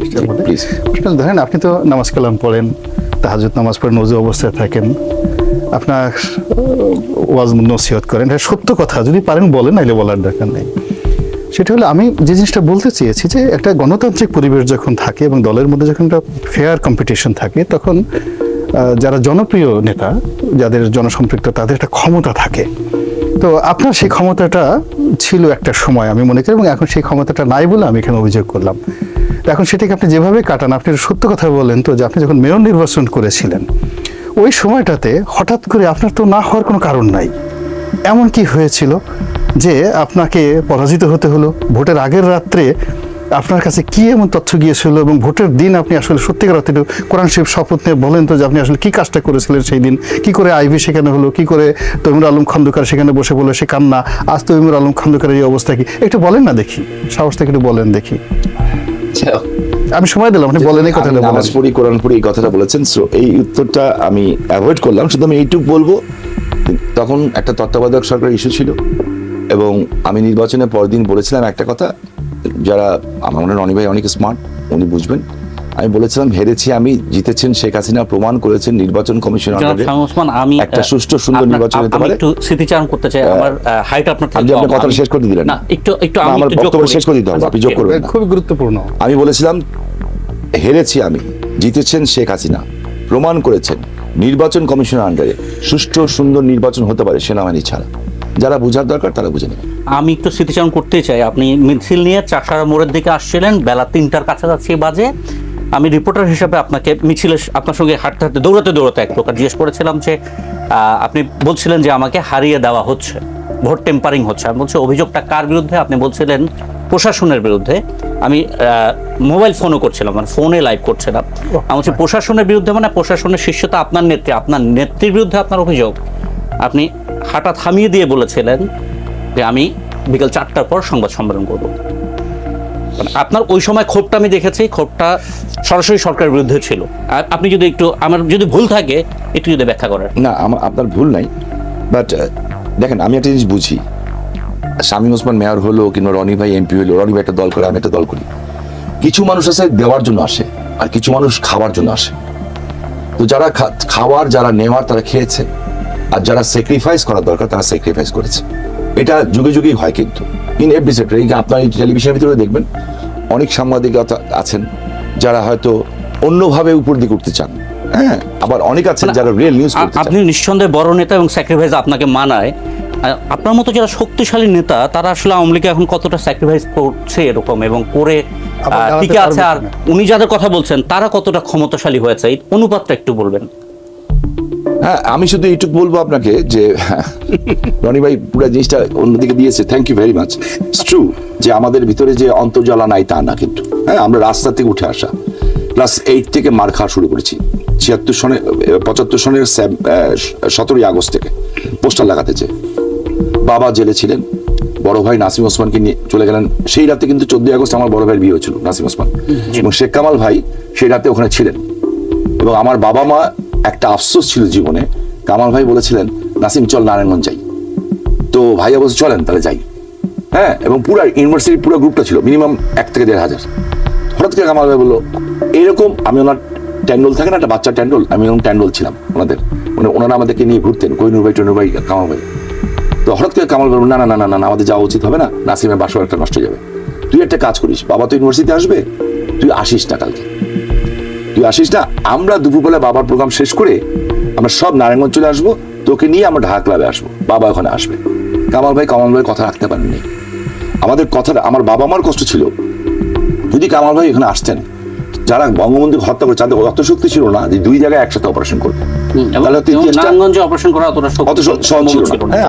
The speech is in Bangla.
জিনিসটার মধ্যে. ধরেন আপনি তো নামাজ কালাম পড়েন তাহাজুদ নামাজ পড়েন নজু অবস্থায় থাকেন। আপনার ওয়াজ নসিহত করেন। এটা সত্য কথা যদি পারেন বলেন নাইলে বলার দরকার নেই। সেটা হলো আমি যে জিনিসটা বলতে চেয়েছি যে একটা গণতান্ত্রিক পরিবেশ যখন থাকে এবং দলের মধ্যে যখন একটা ফেয়ার কম্পিটিশন থাকে তখন যারা জনপ্রিয় নেতা যাদের জনসম্পৃক্ত তাদের একটা ক্ষমতা থাকে। তো আপনার সেই ক্ষমতাটা ছিল একটা সময়, আমি মনে করি, এবং এখন সেই ক্ষমতাটা নাই বলে আমি এখানে অভিযোগ করলাম। এখন সেটাকে আপনি যেভাবে কাটান, আপনি সত্য কথা বলেন তো, যে আপনি যখন মেয়র নির্বাচন করেছিলেন, ওই সময়টাতে হঠাৎ করে আপনার তো না হওয়ার কোনো কারণ নাই। এমন কি হয়েছিল যে আপনাকে পরাজিত হতে হলো, ভোটের আগের রাত্রে আপনার কাছে কি এমন তথ্য গিয়েছিল এবং ভোটের দিন আপনি আসলে সত্যিকার অর্থে কোরআন শরীফ শপথ নিয়ে বলেন তো যে আপনি আসলে কি কাজটা করেছিলেন সেই দিন? কি করে আইভি সেখানে হলো? কি করে তৈমুর আলম খন্দকার সেখানে বসে বলে সে কান্না? আজ তৈমুর আলম খন্দকারের এই অবস্থা কি? একটু বলেন না দেখি। সাহস থেকে একটু বলেন দেখি। আমি সময় দিলাম আপনি বলেন এই কথাটা বলেন। নামাজ পড়ি কোরআন পড়ি এই কথাটা বলেছেন। সো এই উত্তরটা আমি অ্যাভয়েড করলাম। শুধু আমি এইটুকু বলব তখন একটা তত্ত্বাবধায়ক সরকার ইস্যু ছিল এবং আমি নির্বাচনের পরদিন বলেছিলাম একটা কথা যারা আমার মনে হয় রনি ভাই অনেক স্মার্ট উনি বুঝবেন। আমি বলেছিলাম হেরেছি আমি জিতেছেন শেখ হাসিনা প্রমাণ করেছেন নির্বাচন কমিশন আমি একটা সুষ্ঠু সুন্দর নির্বাচন হতে পারে। একটু স্মৃতিচারণ করতে চাই আমার হাইট আপনার থেকে আপনি আপনার কম। শেষ করে দিলেন। না একটু একটু আমি আমার বক্তব্য শেষ করে দিতে হবে, আপনি যোগ করবেন না। খুবই গুরুত্বপূর্ণ। আমি বলেছিলাম হেরেছি আমি জিতেছেন শেখ হাসিনা প্রমাণ করেছেন নির্বাচন কমিশনের আন্ডারে। সুষ্ঠু সুন্দর নির্বাচন হতে পারে সেনাবাহিনী ছাড়া। যারা বোঝার দরকার তারা বুঝে নেবে। আমি একটু স্মৃতিচারণ করতে চাই। আপনি মিছিল নিয়ে চাষারা মোড়ের দিকে আসছিলেন, বেলা তিনটার কাছাকাছি বাজে। আমি রিপোর্টার হিসেবে আপনাকে মিছিলে আপনার সঙ্গে হাঁটতে হাঁটতে দৌড়াতে দৌড়াতে এক প্রকার জিজ্ঞেস করেছিলাম যে আপনি বলছিলেন যে আমাকে হারিয়ে দেওয়া হচ্ছে, ভোট টেম্পারিং হচ্ছে। আমি বলছি, অভিযোগটা কার বিরুদ্ধে? আপনি বলছিলেন, প্রশাসনের বিরুদ্ধে। আমি মোবাইল ফোনও করছিলাম মানে ফোনে লাইভ করছিলাম আমি বলছি, প্রশাসনের বিরুদ্ধে মানে প্রশাসনের শীর্ষতা আপনার নেত্রী, আপনার নেত্রীর বিরুদ্ধে আপনার অভিযোগ? আপনি হাঁটা থামিয়ে দিয়ে বলেছিলেন যে আমি বিকেল চারটার পর সংবাদ সম্মেলন করব। মানে আপনার ওই সময় ক্ষোভটা আমি দেখেছি, ক্ষোভটা সরাসরি সরকারের বিরুদ্ধে ছিল। আর আপনি যদি একটু, আমার যদি ভুল থাকে, একটু যদি ব্যাখ্যা করেন। না, আমার, আপনার ভুল নাই বাট দেখেন, আমি একটা জিনিস বুঝি। শামীম ওসমান মেয়র হলো কিংবা রনি ভাই এমপি হলো, রনি ভাই একটা দল করে, আমি একটা দল করি। কিছু মানুষ আছে দেওয়ার জন্য আসে, আর কিছু মানুষ খাওয়ার জন্য আসে। তো যারা খাওয়ার, যারা নেওয়ার, তারা খেয়েছে। আর যারা স্যাক্রিফাইস করা দরকার তারা স্যাক্রিফাইস করেছে। এটা যুগে যুগেই হয় কিন্তু। ইন এভরি সেক্টর এই যে আপনার এই টেলিভিশনের ভিতরে দেখবেন অনেক সাংবাদিকতা আছেন যারা হয়তো অন্যভাবে উপর দিকে উঠতে চান। হ্যাঁ আবার অনেক আছেন যারা রিয়েল নিউজ আ- করতে চান। আপনি নিঃসন্দেহে বড় নেতা এবং স্যাক্রিফাইস আপনাকে মানায়। আপনার মতো যারা শক্তিশালী নেতা তারা আসলে আওয়ামী লীগে এখন কতটা স্যাক্রিফাইস করছে এরকম এবং করে টিকে আছে আর উনি যাদের কথা বলছেন তারা কতটা ক্ষমতাশালী হয়েছে এই অনুপাতটা একটু বলবেন। হ্যাঁ আমি শুধু এইটুকু বলব আপনাকে যে রনি ভাই পুরো জিনিসটা অন্যদিকে দিয়েছে thank you very much true যে আমাদের ভিতরে যে অন্তর্জ্বালা নাই তা না কিন্তু। হ্যাঁ আমরা রাস্তা থেকে উঠে আসা। ক্লাস এইট থেকে মার খাওয়া শুরু করেছি। ছিয়াত্তর সনে পঁচাত্তর সনের সতেরোই আগস্ট থেকে পোস্টার লাগাতে চেয়ে। বাবা জেলে ছিলেন। বড় ভাই নাসিম ওসমানকে নিয়ে চলে গেলেন। সেই রাতে কিন্তু চোদ্দই আগস্ট আমার বড় ভাইয়ের বিয়ে হয়েছিল নাসিম ওসমান। এবং শেখ কামাল ভাই সেই রাতে ওখানে ছিলেন। এবং আমার বাবা মা একটা আফসোস ছিল জীবনে। কামাল ভাই বলেছিলেন, নাসিম, চল নারায়ণগঞ্জ যাই। তো ভাইয়া বলছে চলেন, তাহলে যাই। হ্যাঁ এবং পুরো ইউনিভার্সিটির পুরো গ্রুপটা ছিল, মিনিমাম এক থেকে দেড় হাজার। হঠাৎ করে কামাল ভাই বলল এরকম আমি ওনার ট্যান্ডল থাকে না, একটা বাচ্চা ট্যান্ডল, আমি এরকম ট্যান্ডল ছিলাম ওনাদের। মানে ওনারা আমাদেরকে নিয়ে ঘুরতেন, কৈনুর ভাই, টৈনুর ভাই, কামাল ভাই। তো হঠাৎ করে কামাল বলব না না না না না আমাদের যাওয়া উচিত হবে না, নাসিমের বাসা একটা নষ্ট যাবে। তুই একটা কাজ করিস, বাবা তো ইউনিভার্সিটিতে আসবে, তুই আসিস না কালকে। তুই আসিস না? আমরা দুপুরবেলা বাবার প্রোগ্রাম শেষ করে আমরা সব নারায়ণগঞ্জ চলে আসব। তোকে নিয়ে আমরা ঢাকা ক্লাবে আসব। বাবা ওখানে আসবে। কামাল ভাই কামাল ভাই কথা রাখতে পারেননি। আমাদের কথাটা আমার বাবা মার কষ্ট ছিল। যদি কামাল ভাই এখানে আসতেন যারা বঙ্গবন্ধুকে হত্যা করে তাদের অত শক্তি ছিল না যে দুই জায়গায় একসাথে অপারেশন করবে। তাহলে অপারেশন করা অত সহজ ছিল না। হ্যাঁ।